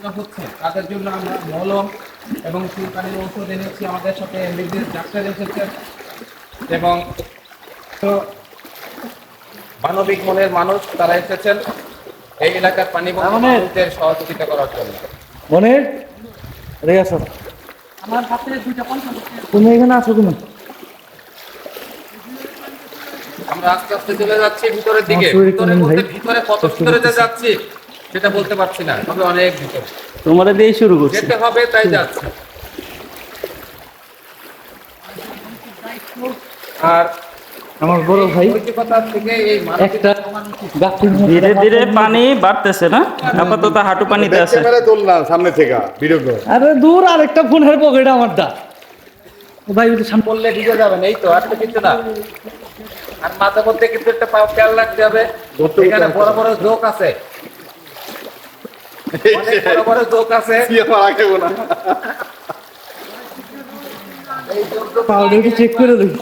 সমস্যা হচ্ছে তাদের জন্য আমরা মলম এবং চুলকানির ঔষধ এনেছি আমাদের সাথে এমবিবিএস ডাক্তার এসেছেন এবং মানবিক মনের মানুষ তারা এসেছেন এই এলাকার পানি মানুষদের সহযোগিতা করার জন্য। মনে রে আসো আমার হাতে দুইটা পঞ্চাশ তুমি এখানে আছো তুমি আমরা আস্তে আস্তে চলে যাচ্ছি ভিতরের দিকে? ভিতরে কত ভিতরে যাচ্ছি। সেটা বলতে পারছি না তবে অনেক ভিতরে। তোমারে দিয়েই শুরু করছি। যেতে হবে তাই যাচ্ছি। আর আমার বড় ভাই একটা ধীরে ধীরে পানি বাড়তেছে না? আপাতত হাঁটু পানিতে আছে। তুললাম সামনে থেকে করে। আরে দূর আর একটা ফোনের পকেটে আমারটা ও ভাই ওটা সামনে বললে ভিজে যাবেন এই তো আর তো কিছু না। আর মাথা মধ্যে কিন্তু একটা পাও খেয়াল রাখতে হবে। এখানে বড় বড় জোক আছে। অনেক বড় বড় জোক আছে। পাউডারকে চেক করে দেখি।